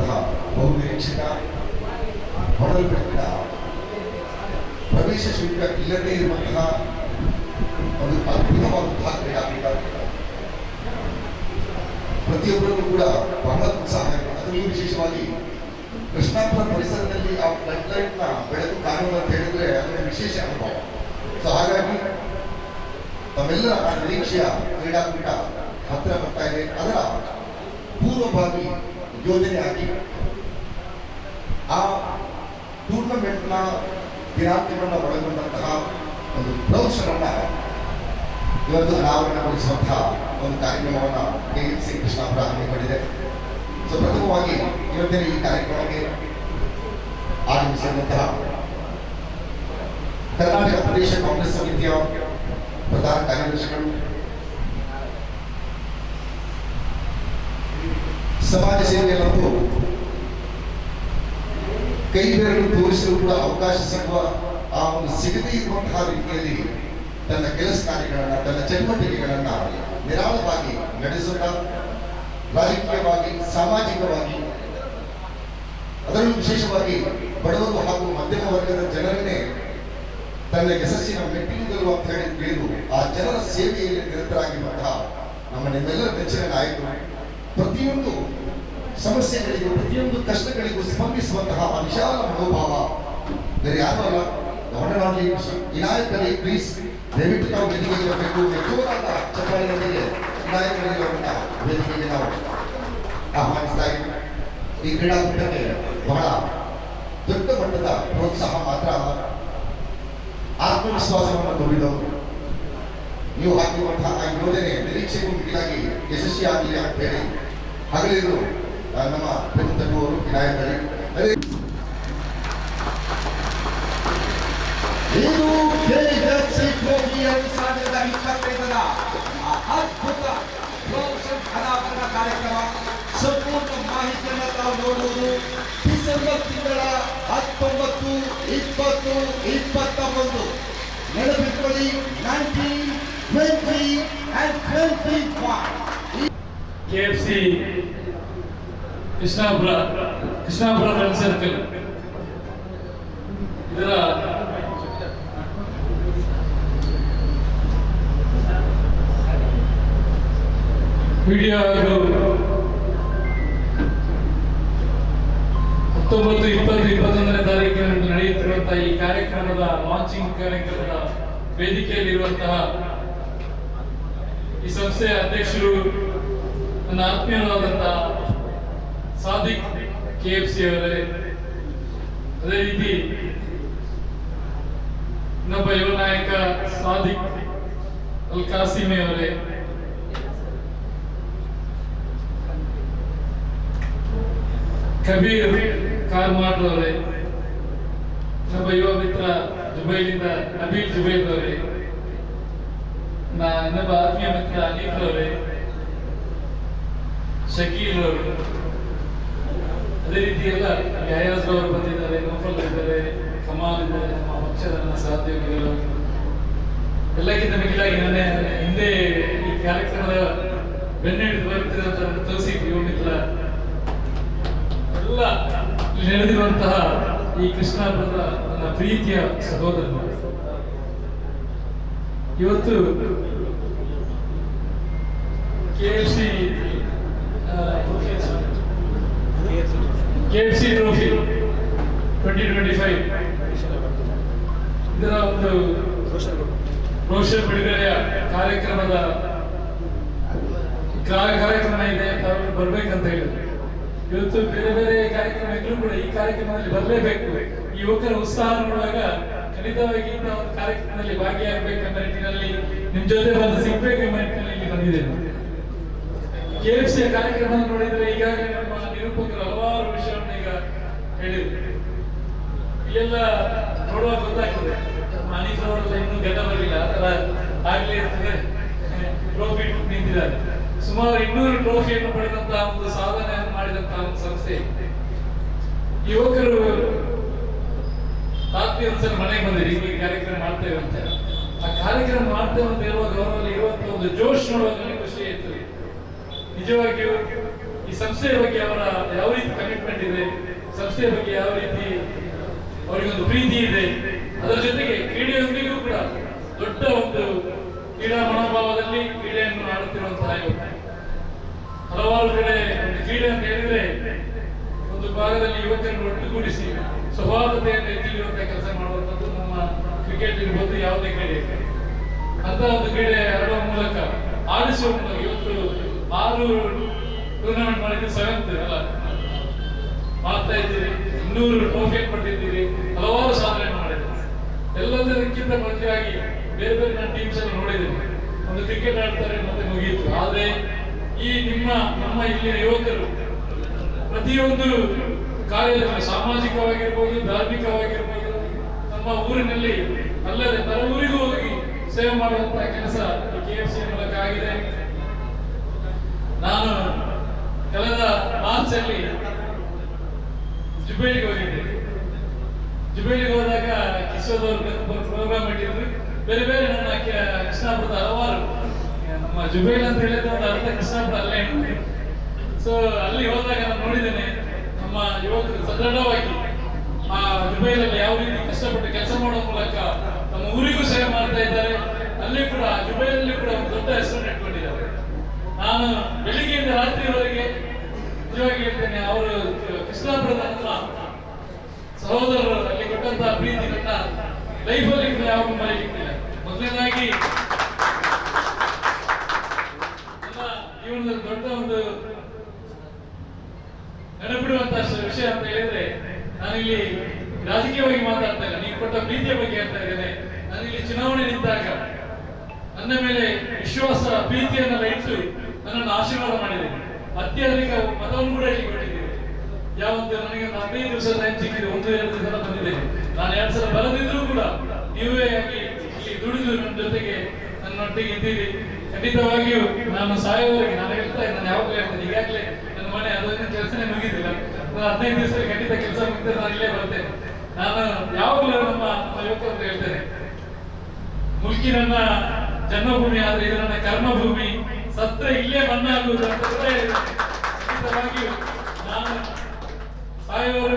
ಕ್ಷೇತ್ರದ ಬಹುನಿರೀಕ್ಷಕ ಹೊಡಲ್ಪಟ್ಟಿದ್ದ ಪ್ರವೇಶ ಶುಲ್ಕ ಇಲ್ಲದೇ ಇರುವಂತಹ ಒಂದು ಅದ್ಭುತವಾದಂತಹ ಕ್ರೀಡಾಪೀಠ ಪ್ರತಿಯೊಬ್ಬರಿಗೂ ಕೂಡ ಬಹಳ ಉತ್ಸಾಹ ಅದರಲ್ಲೂ ವಿಶೇಷವಾಗಿ ಕೃಷ್ಣಾಪುರ ಪರಿಸರದಲ್ಲಿ ಆ ಫ್ಲಡ್ ಲೈಟ್ನ ಬೆಳಕು ಕಾಣುವುದು ಅಂತ ಹೇಳಿದ್ರೆ ಅದರ ವಿಶೇಷ ಅನುಭವ ಸೊ ಹಾಗಾಗಿ ತಮ್ಮೆಲ್ಲರ ಆ ನಿರೀಕ್ಷೆಯ ಕ್ರೀಡಾಪೀಠ ಹತ್ತಿರ ಬರ್ತಾ ಇದೆ. ಅದರ ಪೂರ್ವಭಾವಿ ಯೋಜನೆ ಆಗಿ ಆ ಟೂರ್ನಮೆಂಟ್ನ ದಿನಾಂಕಗಳನ್ನ ಒಳಗೊಂಡಂತಹ ಒಂದು ಪ್ರದರ್ಶನವನ್ನ ಇವತ್ತು ಅನಾವರಣಗೊಳಿಸುವಂತಹ ಒಂದು ಕಾರ್ಯಕ್ರಮವನ್ನು ಕೆ ಎಂ ಸಿ ಕೃಷ್ಣಾಪುರ ಹಮ್ಮಿಕೊಂಡಿದೆ ಸೊ ಪ್ರಥಮವಾಗಿ ಇವತ್ತಿನ ಈ ಕಾರ್ಯಕ್ರಮಕ್ಕೆ ಆಗಮಿಸಿದಂತಹ ಕರ್ನಾಟಕ ಪ್ರದೇಶ ಕಾಂಗ್ರೆಸ್ ಸಮಿತಿಯ ಪ್ರಧಾನ ಕಾರ್ಯದರ್ಶಿಗಳು ಸಮಾಜ ಸೇವೆಯಲ್ಲಂತೂ ಕೈ ಬೆರಳು ತೋರಿಸಲು ಕೂಡ ಅವಕಾಶ ಸಿಗುವ ಆ ಒಂದು ಸಿಗದೇ ಇರುವಂತಹ ರೀತಿಯಲ್ಲಿ ತನ್ನ ಕೆಲಸ ಕಾರ್ಯಗಳನ್ನ, ತನ್ನ ಚಟುವಟಿಕೆಗಳನ್ನ ನಿರಾಳವಾಗಿ ನಡೆಸುತ್ತಾ, ರಾಜಕೀಯವಾಗಿ, ಸಾಮಾಜಿಕವಾಗಿ, ಅದರಲ್ಲೂ ವಿಶೇಷವಾಗಿ ಬಡವರು ಹಾಗೂ ಮಧ್ಯಮ ವರ್ಗದ ಜನರನ್ನೇ ತನ್ನ ಯಶಸ್ಸಿನ ಮೆಟ್ಟಿಲುಗಲು ಅಂತ ಹೇಳಿ ತಿಳಿದು ಆ ಜನರ ಸೇವೆಯಲ್ಲಿ ನಿರತರಾಗಿರುವಂತಹ ನಮ್ಮ ನಿಮ್ಮೆಲ್ಲರ ನೆಚ್ಚಿನ ನಾಯಕರು ಪ್ರತಿಯೊಂದು ಸಮಸ್ಯೆಗಳಿಗೂ, ಪ್ರತಿಯೊಂದು ಕಷ್ಟಗಳಿಗೂ ಸ್ಪಂದಿಸುವಂತಹ ವಿಶಾಲ ಮನೋಭಾವ. ಬೇರೆ ಯಾರು ಅಲ್ಲ. ಗವರ್ನರ್ ವಿನಾಯಕರಲ್ಲಿ ಪ್ಲೀಸ್ ದಯವಿಟ್ಟು ನಾವು ವೇದಿಕೆಗೆ ಬರಬೇಕು. ಜೋರಾದ ಚಪ್ಪಾಳಿನೊಂದಿಗೆ ವಿನಾಯಕರಿಗೆ ವೇದಿಕೆಗೆ ನಾವು ಆಹ್ವಾನಿಸ್ತಾ ಇದ್ದೀವಿ ಈ ಕ್ರೀಡಾಕೂಟಕ್ಕೆ ಬಹಳ ದೊಡ್ಡ ಮಟ್ಟದ ಪ್ರೋತ್ಸಾಹ ಮಾತ್ರ ಅಲ್ಲ ಆತ್ಮವಿಶ್ವಾಸವನ್ನು ತುಂಬಿದವರು. ನೀವು ಹಾಕಿರುವಂತಹ ಯೋಜನೆ ನಿರೀಕ್ಷೆಗೂ ಮಿಗಿಲಾಗಿ ಯಶಸ್ವಿಯಾಗಲಿ ಅಂತ ಹೇಳಿ ಹಗಲಿರು ನಮ್ಮ ಪ್ರಮುಖರು ವಿನಾಯಕರೇ. ಅದೇ ಇದು ಕೆಎಫ್ಸಿ ಟ್ರೋಫಿ ಎರಡು ಸಾವಿರದ ಇಪ್ಪತ್ತೈದರ ಅದ್ಭುತ ಅನಾವರಣ ಕಾರ್ಯಕ್ರಮ. ಸಂಪೂರ್ಣ ಮಾಹಿತಿಯನ್ನು ತಾವು ನೋಡುವುದು ಡಿಸೆಂಬರ್ ತಿಂಗಳ ಹತ್ತೊಂಬತ್ತು, ಇಪ್ಪತ್ತು ಇಪ್ಪತ್ತ ಒಂದು ನೆನಪಿಟ್ಕೊಳ್ಳಿ nineteen twenty twenty KFC Krishnapura Krishnapura friend circle ಇದರ ವಿಡಿಯೋ ಹಾಗೂ ಹತ್ತೊಂಬತ್ತು ಇಪ್ಪತ್ತು ಇಪ್ಪತ್ತೊಂದನೇ ತಾರೀಕಿನಂದು ನಡೆಯುತ್ತಿರುವಂತಹ ಈ ಕಾರ್ಯಕ್ರಮದ ಲಾಂಚಿಂಗ್ ಕಾರ್ಯಕ್ರಮದ ವೇದಿಕೆಯಲ್ಲಿರುವಂತಹ ಈ ಸಂಸ್ಥೆಯ ಅಧ್ಯಕ್ಷರು ನನ್ನ ಆತ್ಮೀಯರಾದಂತಹ ಸಾದಿಕ್ ಕೆ ಎಫ್ ಸಿ ಅವರೇ, ಅದೇ ರೀತಿ ಇನ್ನೊಬ್ಬ ಯುವ ನಾಯಕ ಸಾದಿಕ್ ಅಲ್ ಕಾಸಿಮಿ ಅವರೇ. ಕಬೀರ್ ಕಾರ್ಮಾಡ್ ಅವರೇ ನಮ್ಮ ಯುವ ಮಿತ್ರ ದುಬೈಲಿಂದ ನಬೀಲ್ ಜುಬೈಲ್ ಅವರೇ ನಾ ಇನ್ನೊಬ್ಬ ಆತ್ಮೀಯ ಮಿತ್ರ ಅನೀಫ್ ಅವರೇ. ಶಕೀಲ್ ಅವರು. ಅದೇ ರೀತಿ ಎಲ್ಲ ಯಾಯಾಜ್ ಅವರು ಬಂದಿದ್ದಾರೆ ನೋಫಲ್ ಇದ್ದಾರೆ ಕಮಾಲ್ ಇದ್ದಾರೆ ನಮ್ಮ ಪಕ್ಷದ ನನ್ನ ಸಹೋದ್ಯೋಗಿಗಳು ಎಲ್ಲಕ್ಕಿಂತ ಮಿಗಿಲಾಗಿ ನನ್ನ ಹಿಂದೆ ಈ ಕಾರ್ಯಕ್ರಮದ ಬೆನ್ನೆಡಿದು ಬರುತ್ತಿರುವಂತಹ ತೌಸೀಫ್ ಮಿತ್ರ ಎಲ್ಲ ನಡೆದಿರುವಂತಹ ಈ ಕೃಷ್ಣಾಪುರದ ನನ್ನ ಪ್ರೀತಿಯ ಸಹೋದರರು. ಇವತ್ತು KFC KFC trophy twenty twenty five ಇದರ ಒಂದು ರೋಷನ್ ಬಿಡುಗಡೆಯ ಕಾರ್ಯಕ್ರಮದ ಕಾರ್ಯಕ್ರಮ ಇದೆ, ತಾವು ಬರ್ಬೇಕಂತ ಹೇಳಿದ್ರು. ಇವತ್ತು ಬೇರೆ ಬೇರೆ ಕಾರ್ಯಕ್ರಮ ಇದ್ರೂ ಕೂಡ ಈ ಕಾರ್ಯಕ್ರಮದಲ್ಲಿ ಬರಲೇಬೇಕು. ಈ ಯುವಕರ ಉತ್ಸಾಹ ನೋಡುವಾಗ ಖಂಡಿತವಾಗಿ ನಾವು ಕಾರ್ಯಕ್ರಮದಲ್ಲಿ ಭಾಗಿಯಾಗಬೇಕೆಂಬ ನಿಟ್ಟಿನಲ್ಲಿ ನಿಮ್ ಜೊತೆ ಬಂದು ಸಿಗ್ಬೇಕೆಂಬ ನಿಟ್ಟಿನಲ್ಲಿ ಇಲ್ಲಿ ಬಂದಿದ್ದೇನೆ. ಕೆಎಫ್ಸಿಯ ಕಾರ್ಯಕ್ರಮ ನೋಡಿದ್ರೆ ಈಗಾಗಲೇ ನಮ್ಮ ನಿರೂಪಕರು ಹಲವಾರು ವಿಷಯವನ್ನು ಈಗ ಹೇಳಿದ್ರು. ಎಲ್ಲ ನೋಡುವಾಗ ಗೊತ್ತಾಗ್ತದೆ. ಅನೀಸ್ ಅವರೆಲ್ಲ ಇನ್ನೂ ಗೆದ್ದ ಬರಲಿಲ್ಲ ಆತರ ಆಗ್ಲೇ ಇರ್ತದೆ. ಟ್ರೋಫಿ ನಿಂತಿದ್ದಾರೆ. ಸುಮಾರು ಇನ್ನೂರು ಟ್ರೋಫಿಯನ್ನು ಪಡೆದಂತಹ ಒಂದು ಸಾಧನೆಯನ್ನು ಮಾಡಿದಂತಹ ಒಂದು ಸಂಸ್ಥೆ ಯುವಕರು ರಾತ್ರಿ ಒಂದ್ಸಲ ಮನೆಗೆ ಬಂದಿರಿ, ಈಗ ಕಾರ್ಯಕ್ರಮ ಮಾಡ್ತೇವೆ ಅಂತ ಆ ಕಾರ್ಯಕ್ರಮ ಮಾಡ್ತೇವೆ ಅಂತ ಹೇಳುವ ಗೌರವದಲ್ಲಿ ಇರುವಂತಹ ಒಂದು ಜೋಶ್ ನೋಡುವಾಗ ಖುಷಿ ನಿಜವಾಗಿಯೂ ಈ ಸಂಸ್ಥೆಯ ಬಗ್ಗೆ ಅವರ ಯಾವ ರೀತಿ ಕಮಿಟ್ಮೆಂಟ್ ಇದೆ, ಸಂಸ್ಥೆಯ ಬಗ್ಗೆ ಯಾವ ರೀತಿ ಅವರಿಗೊಂದು ಪ್ರೀತಿ ಇದೆ, ಅದರ ಜೊತೆಗೆ ಕ್ರೀಡೆಯೊಂದಿಗೂ ಕೂಡ ದೊಡ್ಡ ಒಂದು ಕ್ರೀಡಾ ಮನೋಭಾವದಲ್ಲಿ ಕ್ರೀಡೆಯನ್ನು ಆಡುತ್ತಿರುವಂತಹ ಹಲವಾರು ಕಡೆ ಕ್ರೀಡೆ ಅಂತ ಹೇಳಿದ್ರೆ ಒಂದು ಭಾಗದಲ್ಲಿ ಯುವಕರನ್ನು ಒಟ್ಟುಗೂಡಿಸಿ ಸೌಹಾರ್ದತೆಯನ್ನು ಎತ್ತಿಡುವಂತ ಕೆಲಸ ಮಾಡುವಂಥದ್ದು ನಮ್ಮ ಕ್ರಿಕೆಟ್ ಇರ್ಬೋದು ಯಾವುದೇ ಕ್ರೀಡೆ. ಅಂತ ಒಂದು ಕ್ರೀಡೆ ಆಡುವ ಮೂಲಕ ಆಡಿಸುವ ಮೂಲಕ ಇವತ್ತು ಆರು ಟೂರ್ನಮೆಂಟ್ ಸಹ ಸೆವೆಂತ್ ಅಲ್ಲ ಮಾಡ್ತಾ ಇದ್ದೀರಿ, ಇನ್ನೂರು ಟ್ರೋಫಿ ಪಟ್ಟಿದ್ದೀರಿ ಹಲವಾರು ಸಾಧನೆ ಮಾಡಿದ್ದೀರಿ ಎಲ್ಲದಕ್ಕಿಂತ ಮುಖ್ಯವಾಗಿ ಬೇರೆ ಬೇರೆ ನನ್ನ ಟೀಮ್ಸ್ ಅನ್ನು ನೋಡಿದ್ದೀನಿ. ಒಂದು ಕ್ರಿಕೆಟ್ ಆಡ್ತಾರೆ ಮತ್ತೆ ಮುಗಿಯಿತು ಆದ್ರೆ ಈ ನಿಮ್ಮ, ನಮ್ಮ ಇಲ್ಲಿನ ಯುವಕರು ಪ್ರತಿಯೊಂದು ಕಾರ್ಯದಲ್ಲಿ ಸಾಮಾಜಿಕವಾಗಿರ್ಬೋದು, ಧಾರ್ಮಿಕವಾಗಿರ್ಬೋದು, ನಮ್ಮ ಊರಿನಲ್ಲಿ ಅಲ್ಲದೆ ಪರ ಊರಿಗೂ ಹೋಗಿ ಸೇವೆ ಮಾಡುವಂತಹ ಕೆಲಸ ಕೆ ಎಫ್ ಸಿ ಮೂಲಕ ಆಗಿದೆ. ನಾನು ಕಳೆದ ಮಾರ್ಚ್ ಅಲ್ಲಿ ಜುಬೇಲಿಗೆ ಹೋಗಿದ್ದೆ. ಜುಬೇಲಿಗೆ ಹೋದಾಗ ಕಿಶೋರ್ ಪ್ರೋಗ್ರಾಮ್ ಇಟ್ಟಿದ್ರು ಬೇರೆ ಬೇರೆ ನನ್ನ ಕೃಷ್ಣಾಪುರದ ಹಲವಾರು ನಮ್ಮ ಜುಬೇಲ್ ಅಂತ ಹೇಳಿದ್ರೆ ಒಂದು ಅರ್ಧ ಕೃಷ್ಣಾಪುರ ಅಲ್ಲೇ ಸೊ ಅಲ್ಲಿ ಹೋದಾಗ ನಾನು ನೋಡಿದ್ದೇನೆ, ನಮ್ಮ ಯುವಕರು ಸದೃಢವಾಗಿ ಆ ಜುಬೈಲಲ್ಲಿ ಯಾವ ರೀತಿ ಕಷ್ಟಪಟ್ಟು ಕೆಲಸ ಮಾಡುವ ಮೂಲಕ ನಮ್ಮ ಊರಿಗೂ ಸೇವೆ ಮಾಡ್ತಾ ಇದ್ದಾರೆ. ಅಲ್ಲಿ ಕೂಡ, ಜುಬೈಲಲ್ಲಿ ಕೂಡ ಒಂದು ದೊಡ್ಡ ಹೆಸರು ನಾನು ಬೆಳಿಗ್ಗೆಯಿಂದ ರಾತ್ರಿವರೆಗೆ ನಿಜವಾಗಿ ಹೇಳ್ತೇನೆ, ಅವರು ಕೃಷ್ಣಾಪುರದ ಹತ್ರ ಸಹೋದರರು ಅಲ್ಲಿ ಕೊಟ್ಟಂತಹ ಪ್ರೀತಿ ನನ್ನ ಲೈಫಲ್ಲಿ ಯಾವ ಮರೆಯಲಿಕ್ಕಿಲ್ಲ ಮೊದಲನೇದಾಗಿ, ನನ್ನ ಜೀವನದಲ್ಲಿ ದೊಡ್ಡ ಒಂದು ನೆನಪಿಡುವಂತಹ ವಿಷಯ ಅಂತ ಹೇಳಿದ್ರೆ, ನಾನಿಲ್ಲಿ ರಾಜಕೀಯವಾಗಿ ಮಾತಾಡ್ತಾ ಇಲ್ಲ. ನೀವು ಕೊಟ್ಟ ಪ್ರೀತಿಯ ಬಗ್ಗೆ ಹೇಳ್ತಾ ಇದ್ದೇನೆ. ನಾನಿಲ್ಲಿ ಚುನಾವಣೆ ನಿಂತಾಗ, ನನ್ನ ಮೇಲೆ ವಿಶ್ವಾಸ, ಪ್ರೀತಿಯನ್ನೆಲ್ಲ ಇಟ್ಟು ನನ್ನನ್ನು ಆಶೀರ್ವಾದ ಮಾಡಿದೆ ಅತ್ಯಧಿಕ ಮತವನ್ನು ಕೂಡ ಇಲ್ಲಿ ಕೊಟ್ಟಿದ್ದೀವಿ ಯಾವತ್ತು ನನಗೆ ಒಂದು ಹದಿನೈದು ದಿವಸ ಟೈಮ್ ಸಿಕ್ಕಿದೆ, ಒಂದು ಎರಡು ಸಲ ಬಂದಿದೆ. ನಾನು ಎರಡು ಸಲ ಬರದಿದ್ರು ಕೂಡ ನೀವೇ ಆಗಿ ಇಲ್ಲಿ ದುಡಿದು ನನ್ನ ಜೊತೆಗೆ ನನ್ನೊಟ್ಟಿಗೆ ಇದ್ದೀರಿ. ಖಂಡಿತವಾಗಿಯೂ ನಾನು ಸಾಯೋವರೆಗೆ, ನಾನು ಹೇಳ್ತಾ ನಾನು ಯಾವಾಗಲೂ ಹೇಳ್ತೇನೆ, ಈಗಾಗಲೇ ನನ್ನ ಮನೆ ಅದೊಂದು ಕೆಲಸನೇ ಮುಗಿದಿಲ್ಲ. ನಾನು ಹದಿನೈದು ದಿವಸ ಖಂಡಿತ ಕೆಲಸ ಮುಗಿದ್ರೆ ನಾನು ಇಲ್ಲೇ ಬರ್ತೇನೆ. ನಾನು ಯಾವಾಗಲೂ ನಮ್ಮ ನಮ್ಮ ಯುವಕರು ಹೇಳ್ತೇನೆ. ಮುಲ್ಕಿ ನನ್ನ ಜನ್ಮಭೂಮಿ ಆದ್ರೆ ಇದು ನನ್ನ ಕರ್ಮಭೂಮಿ. ಸತ್ರ ಇಲ್ಲೇ ಮನ್ನಾ ಹೇಳಿದ್ದೇನೆ. ನಾನು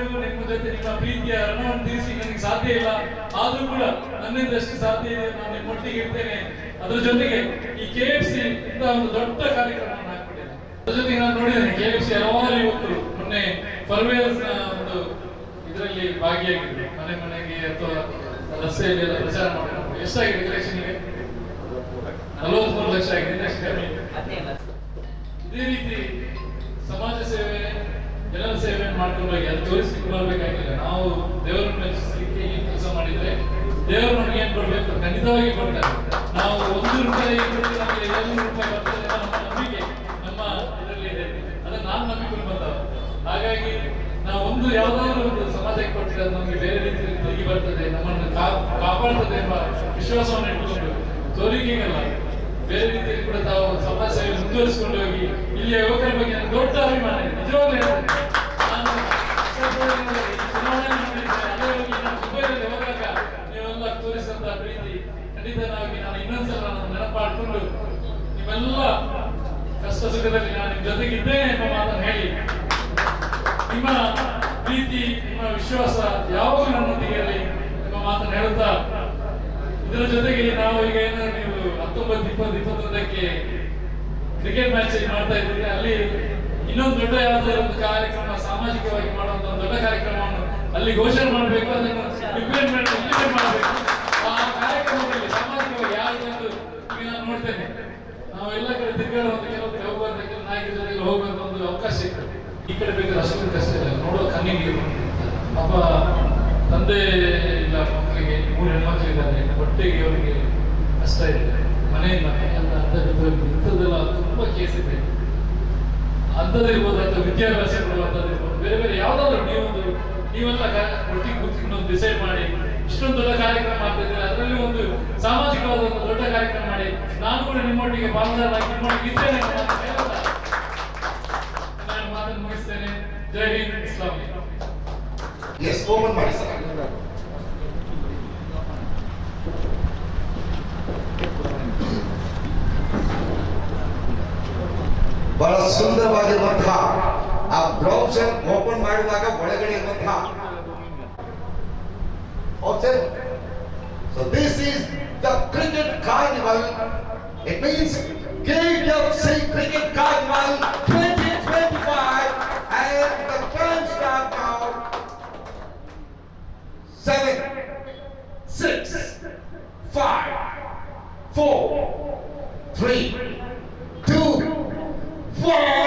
ನಿಮ್ಮ ಜೊತೆ ನಿಮ್ಮ ಪ್ರೀತಿಯ ಋಣವನ್ನು ತೀರಿಸಿ ನನಗೆ ಸಾಧ್ಯ ಇಲ್ಲ. ಆದ್ರೂ ಕೂಡ ನನ್ನಿಂದಷ್ಟು ಸಾಧ್ಯ ಇದೆ ನಾನು ನಿಮ್ಮೊಟ್ಟಿಗೆ ಇರ್ತೇನೆ. ಅದ್ರ ಜೊತೆಗೆ ಈ ಕೆ ಎಫ್ ಸಿ ಇಂತ ಒಂದು ದೊಡ್ಡ ಕಾರ್ಯಕ್ರಮವನ್ನು ಅದ್ರ ಜೊತೆಗೆ ನಾನು ನೋಡಿದ್ದೇನೆ ಕೆ ಎಫ್ ಸಿ ಹಲವಾರು ಯುವಕರು ಮೊನ್ನೆ ಫರ್ವೇಲ್ಸ್ ಒಂದು ಇದರಲ್ಲಿ ಭಾಗಿಯಾಗಿದ್ದೆ ಮನೆ ಮನೆಗೆ ಅಥವಾ ರಸ್ತೆಯಲ್ಲಿ ಪ್ರಚಾರ ಮಾಡಿದ್ರು. ಎಷ್ಟಾಗಿದೆ ಕಲೆಕ್ಷನ್ಗೆ ನಲವತ್ಮೂರು ಲಕ್ಷ ಆಗಿದೆ ಇದೇ ರೀತಿ ಸಮಾಜ ಸೇವೆ ಜನರ ಸೇವೆ ಮಾಡ್ಕೊಂಡು ಹೋಗಿ ಅದು ತೋರಿಸ್ಲಿಕ್ಕೆ ಬರ್ಬೇಕಾಗಿಲ್ಲ ನಾವು ದೇವರನ್ನು ಮೆಚ್ಚಿಸಲಿಕ್ಕೆ ಈ ಕೆಲಸ ಮಾಡಿದ್ರೆ ದೇವರು ನಮ್ಗೆ ಏನ್ ಕೊಡ್ಬೇಕು? ಖಂಡಿತವಾಗಿ ಕೊಡ್ತಾರೆ. ನಾವು ಒಂದು ರೂಪಾಯಿ ನಮಗೆ ಎರಡು ರೂಪಾಯಿ ಬರ್ತದೆ ನಮ್ಮ ನಂಬಿಕೆ ನಮ್ಮ ಇದರಲ್ಲಿ ಇದೆ. ಅದನ್ನ ನಾನು ನಂಬಿಕೊಂಡು ಬಂದವ ಹಾಗಾಗಿ ನಾವು ಒಂದು ಯಾವ್ದಾದ್ರು ಒಂದು ಸಮಾಜಕ್ಕೆ ಕೊಟ್ಟರೆ ಅದು ನಮಗೆ ಬೇರೆ ರೀತಿಯಲ್ಲಿ ತಿರುಗಿ ಬರ್ತದೆ ನಮ್ಮನ್ನು ಕಾಪಾಡ್ತದೆ ಎಂಬ ವಿಶ್ವಾಸವನ್ನು ಇಟ್ಟುಕೊಂಡು. ತೋರಿಕೆಗಲ್ಲ. ಬೇರೆ ರೀತಿಯಲ್ಲಿ ಕೂಡ ತಾವು ಸೇವೆ ಮುಂದುವರಿಸಿಕೊಂಡು ಹೋಗಿ, ಇಲ್ಲಿಯ ಯುವಕರ ಬಗ್ಗೆ ನನಗೆ ದೊಡ್ಡ ಅಭಿಮಾನ ನಿಜವಾಗ್ಲೂ ನೀವೆಲ್ಲ ತೋರಿಸಿದಂತಹ ಪ್ರೀತಿ ಖಂಡಿತವಾಗಿ ನಾನು ಇನ್ನೊಂದ್ಸಲ ನಾನು ನೆನಪಾಡ್ಕೊಂಡು ನಿಮ್ಮೆಲ್ಲ ಕಷ್ಟ ನಾನು ನಿಮ್ ಜೊತೆಗಿದ್ದೇನೆ ಎಂಬ ಮಾತನ್ನು ಹೇಳಿ, ನಿಮ್ಮ ಪ್ರೀತಿ, ನಿಮ್ಮ ವಿಶ್ವಾಸ ಯಾವಾಗಲೂ ನನ್ನೊಂದಿಗೆ ಇರಲಿ ಎಂಬ ಮಾತನ್ನು ಹೇಳುತ್ತಾ ಇದರ ಜೊತೆಗೆ ನಾವು ಈಗ ಏನಾದ್ರು ನೀವು ಹತ್ತೊಂಬತ್ತು, ಇಪ್ಪತ್ತು, ಇಪ್ಪತ್ತೊಂದಕ್ಕೆ ಕ್ರಿಕೆಟ್ ಮ್ಯಾಚ್ ಮಾಡ್ತಾ ಇದ್ದೀರಿ, ಅಲ್ಲಿ ಇನ್ನೊಂದು ದೊಡ್ಡ ಯಾವುದಾದ್ರು ಒಂದು ಕಾರ್ಯಕ್ರಮ ಸಾಮಾಜಿಕವಾಗಿ ಮಾಡುವಂತ ಒಂದು ದೊಡ್ಡ ಕಾರ್ಯಕ್ರಮವನ್ನು ಅಲ್ಲಿ ಘೋಷಣೆ ಮಾಡಬೇಕು, ಅದನ್ನು ಇಂಪ್ಲಿಮೆಂಟ್ ಇಂಪ್ಲಿಮೆಂಟ್ ಮಾಡಬೇಕು. ಆ ಕಾರ್ಯಕ್ರಮದಲ್ಲಿ ಸಾಮಾಜಿಕವಾಗಿ ಯಾರು ಈಗ ನಾನು ನೋಡ್ತೇನೆ, ನಾವು ಎಲ್ಲ ಕಡೆ ತಿರುಗಾಡುವಂತ ಕೆಲವೊಂದು ಹೋಗುವಂತ ಕೆಲವು ನಾಯಕರ ಜೊತೆಗೆ ಹೋಗುವಂತ ಒಂದು ಅವಕಾಶ ಇತ್ತು ಈ ಕಡೆ ಬೇಕಾದ್ರೆ ಅಷ್ಟೊಂದು ಕಷ್ಟ ಇಲ್ಲ ನೋಡೋ ಕಣ್ಣಿಗೆ ಪಾಪ ತಂದೆ ಮೂರು ಹೆಣ್ಮಕ್ಳಿದ್ದಾರೆ ಹೊಟ್ಟೆಗೆ ಅವರಿಗೆ ಕಷ್ಟ ಇದೆ ಮನೆ ಮನೆ ಅಂತ. ಇಂಥದ್ದೆಲ್ಲ ತುಂಬಾ ಕೇಸ್ ಇದೆ. ಅಂಥದ್ದಿರ್ಬೋದು ಅಥವಾ ವಿದ್ಯಾಭ್ಯಾಸ ಕೊಡುವಂಥದ್ದು ಇರ್ಬೋದು. ಬೇರೆ ಬೇರೆ ಯಾವ್ದಾದ್ರು ನೀವೊಂದು ನೀವೆಲ್ಲ ಒಟ್ಟಿಗೆ ಕೂತ್ಕೊಂಡು ಒಂದು ಡಿಸೈಡ್ ಮಾಡಿ, ಇಷ್ಟೊಂದು ದೊಡ್ಡ ಕಾರ್ಯಕ್ರಮ ಮಾಡ್ತಿದ್ರೆ ಅದರಲ್ಲಿ ಒಂದು ಸಾಮಾಜಿಕವಾದ ಒಂದು ದೊಡ್ಡ ಕಾರ್ಯಕ್ರಮ ಮಾಡಿ. ನಾನು ಕೂಡ ನಿಮ್ಮೊಟ್ಟಿಗೆ ಪಾಲ್ಗೊಳ್ಳಲಾಗಿ ನಿಮ್ಮೊಟ್ಟಿಗೆ ಇದ್ದೇನೆ ನಾನು ಮಾತನ್ನು ಮುಗಿಸ್ತೇನೆ. ಜೈ ಹಿಂದ್. ಇಸ್ಲಾಂ ಎಸ್ ಓಪನ್ ಮಾಡಿ ಸರ್. ಬಹಳ ಸುಂದರವಾಗಿರುವಂತಹ ಆ ಬ್ರೌಸರ್ ಓಪನ್ ಮಾಡುವಾಗ ಒಳಗಡೆ ಇರುವಂತಹ So this is the cricket carnival. It means KFC Cricket Carnival 2025 and the time start now 7, 6, 5, 4, 3, Yeah.